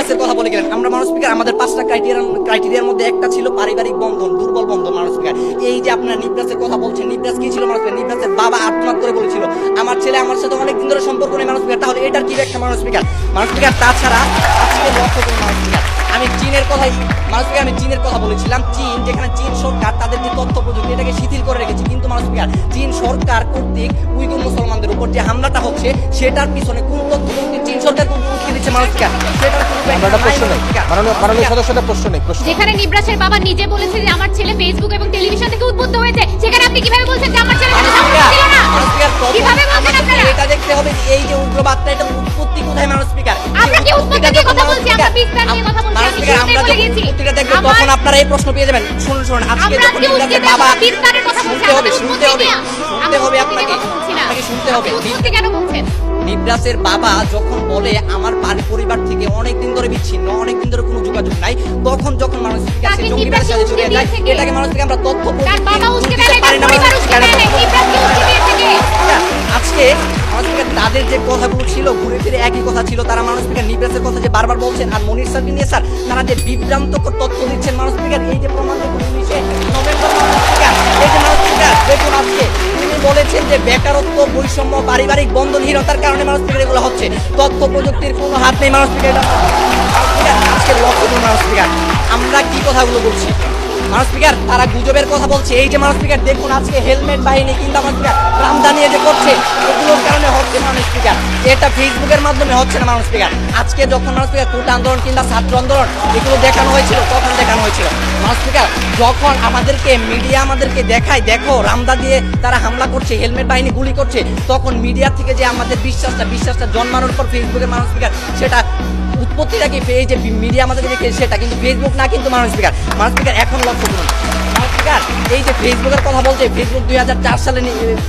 নির্দেশের কথা বলে গেলেন। আমরা মানুষ স্পিকার আমাদের পাঁচটা ক্রাইটেরিয়ার ক্রাইটেরিয়ার মধ্যে একটা ছিল পারিবারিক বন্ধন, দুর্বল বন্ধন মানুষ স্পিকার এই যে আপনার নির্দেশের কথা বলছেন নির্দেশ কি ছিল মানুষ নির্দেশের বাবা আত্মহত্যা করে বলেছিল, আমার ছেলে আমার সাথে অনেক দিন ধরে সম্পর্ক নেই মানুষ স্পিকার তাহলে এটার কি ব্যাখ্যা মানুষ স্পিকার মানুষ স্পিকার তাছাড়া আজকে লক্ষ্য করে মানুষ স্পিকার আমি চীনের কথাই মানুষকে আমি চীনের কথা বলেছিলাম। চীন যেখানে চীন সরকার তাদের যে তথ্য প্রযুক্তি এটাকে শিথিল করে রেখেছে। কিন্তু মানুষ স্পিকার চীন সরকার কর্তৃক উইগুর মুসলমানদের উপর যে হামলাটা হচ্ছে সেটার পিছনে কোন তথ্য প্রযুক্তি চীন সরকার কোন প্রযুক্তি দিচ্ছে মানুষ স্পিকার সেটার যেখানে নিব্রাসের বাবা নিজে বলেছে যে আমার ছেলে ফেসবুক এবং টেলিভিশন থেকে উদ্বুদ্ধ হয়েছে সেখানে আপনি কীভাবে বলছেন যে আমার ছেলে কীভাবে বলছেন আপনারা? এটা দেখতে হবে যে এই যে উগ্রবাদটা এটা উৎপত্তি কোথায় মানুষ স্পিকার আমরা কি উৎপত্তি কথা বলছি? আমরা বিস্তার নিয়ে দেখবেন তখন আপনারা এই প্রশ্ন পেয়ে যাবেন। শুনুন শুনুন আজকে যখন ইমরানের বাবা শুনতে হবে শুনতে হবে শুনতে হবে আপনাকে। আপনাকে শুনতে হবে। কেন বলছেন? নিব্রাসের বাবা যখন বলে আমার পানি পরিবার থেকে অনেক দিন ধরে বিচ্ছিন্ন অনেক দিন ধরে কোনো যোগাযোগ নাই তখন যখন মানুষের কাছে জঙ্গিবাদের সাথে জড়িয়ে যায় এটাকে মানুষ থেকে আমরা তথ্য প্রযুক্তি কথাগুলো ছিল, ঘুরে ফিরে একই কথা ছিল। তারা মানুষ স্পিকার নির্দেশের কথা যে বারবার বলছেন, আর মনির স্যার নিয়ে স্যার, তারা যে বিভ্রান্তকর তথ্য দিচ্ছেন মানুষ স্পিকার এই যে প্রমাণ বলেছেন যে বেকারত্ব, বৈষম্য, পারিবারিক বন্ধনহীনতার কারণে মানুষ স্পিকার এগুলো হচ্ছে। তথ্য প্রযুক্তির কোনো হাত নেই মানুষ স্পিকার আজকে লক্ষ্য মানুষ স্পিকার আমরা কি কথাগুলো বলছি? মানুষ স্পিকার তারা গুজবের কথা বলছে, এই যে মানুষ স্পিকার দেখুন আজকে হেলমেট বাহিনী কিংবা মানুষ স্পিকার রামদানি যে করছে, এগুলোর কারণে হচ্ছে মানুষ স্পিকার এটা ফেসবুকের মাধ্যমে হচ্ছে না মানুষ স্পিকার আজকে যখন মানুষ স্পিকার কোটা আন্দোলন কিংবা ছাত্র আন্দোলন, এগুলো দেখানো হয়েছিল, তখন দেখানো হয়েছিল। মানুষ স্পিকার যখন আমাদেরকে মিডিয়া আমাদেরকে দেখায়, দেখো, রামদা দিয়ে তারা হামলা করছে, হেলমেট বাহিনী গুলি করছে, তখন মিডিয়া থেকে যে আমাদের বিশ্বাসটা বিশ্বাসটা জন্মানোর পর ফেসবুকের মানুষ স্পিকার সেটা উৎপত্তিটা কি এই যে মিডিয়া আমাদেরকে দেখে, সেটা কিন্তু ফেসবুক না কিন্তু মানুষ স্পিকার মানুষ স্পিকার এখন লক্ষ্য করুন। স্পিকার এই যে ফেসবুকের কথা বলছে ফেসবুক দুই হাজার চার সালে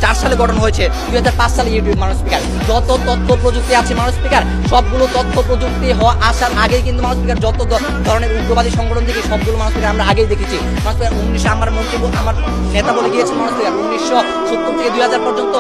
চার সালে গঠন হয়েছে, দুই হাজার পাঁচ সালে ইউটিউব মানুষ স্পিকার যত তথ্য প্রযুক্তি আছে মানুষ স্পিকার সবগুলো তথ্য প্রযুক্তি হওয়া আসার আগে কিন্তু মানুষ স্পিকার যত ধরনের উগ্রবাদী সংগঠন থেকে সবগুলো মানুষ স্পিকার আমরা আগেই দেখেছি। মানুষ স্পিকার উনিশশো, আমার মন্ত্রী আমার নেতা বলে গিয়েছে মানুষ স্পিকার উনিশশো সত্তর থেকে দুই হাজার পর্যন্ত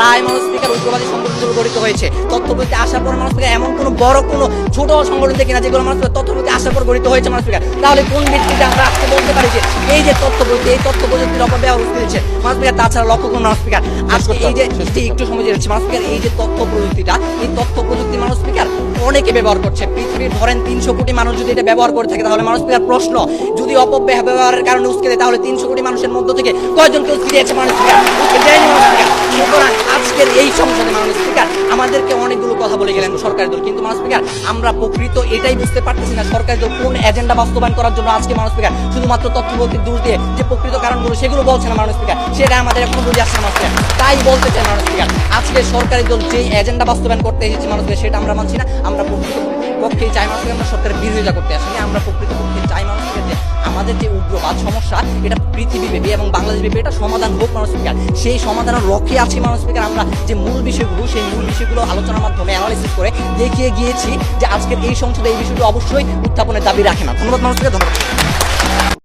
প্রায় মানুষ স্পিকার উগ্রবাদী সংগঠনগুলো গঠিত হয়েছে। তথ্য প্রযুক্তি আসার পর মানুষ স্পিকার এমন কোনো বড় কোনো ছোট সংগঠন থেকে না যেগুলো মানুষ স্পিকার তথ্য প্রযুক্তি আসার পর গঠিত হয়েছে মানুষ তাহলে কোন ভিত্তিতে আমরা আজকে বলতে পারি যে এই যে তথ্য প্রযুক্তি এই তথ্য প্রযুক্তির অপব্যবহার হচ্ছে মানুষ স্পিকার তাছাড়া লক্ষ্য করুন মানুষ স্পিকার আজকে এই যে একটু সময় যাচ্ছে। মানুষ স্পিকার এই যে তথ্য প্রযুক্তিটা এই তথ্য প্রযুক্তি মানুষ স্পিকার অনেকে ব্যবহার করছে। পৃথিবীর ধরেন তিনশো কোটি মানুষ যদি এটা ব্যবহার করে থাকে তাহলে মানুষ স্পিকার প্রশ্ন যদি অপব্যবহারের কারণে উস্কে দেয় তাহলে তিনশো কোটি মানুষের মধ্য থেকে কয়জনকে উস্কে দিয়েছে মানুষ স্পিকার উস্কে দেয়নি মানুষ আজকের এই সংসদে মানুষ স্পিকার আমাদেরকে অনেকগুলো কথা বলে গেলেন সরকারি দল। কিন্তু মানুষ স্পিকার আমরা প্রকৃত এটাই বুঝতে পারতেছি না সরকারি দল কোন এজেন্ডা বাস্তবায়ন করার জন্য আজকে মানুষ স্পিকার শুধুমাত্র তথ্য বলতে দূর দিয়ে যে প্রকৃত কারণগুলো সেগুলো বলছে না মানুষ স্পিকার সেটা আমাদের এখন বুঝে আসছে না স্পিকার। তাই বলতে চাই মানুষ স্পিকার আজকে সরকারি দল যেই এজেন্ডা বাস্তবায়ন করতে এসেছে মানুষ স্পিকার সেটা আমরা মানছি না আমরা প্রকৃত পক্ষে চাই মানুষ স্পিকার, আমরা সরকারের বিরোধিতা করতে আসিনি আমরা প্রকৃত পক্ষে চাই মানুষ স্পিকার যে আমাদের যে উগ্রবাদ সমস্যা, এটা পৃথিবী পৃথিবীব্যাপী এবং বাংলাদেশ ব্যাপী এটা সমাধান হোক মানুষ স্পিকার। সেই সমাধানের লক্ষ্যে আছি মানুষ স্পিকার। আমরা যে মূল বিষয়গুলো, সেই মূল বিষয়গুলো আলোচনার মাধ্যমে অ্যানালাইসিস করে দেখিয়ে গিয়েছি যে আজকের এই সংসদে এই বিষয়টি অবশ্যই উত্থাপনের দাবি রাখে না। ধন্যবাদ মানুষ স্পিকার, ধন্যবাদ।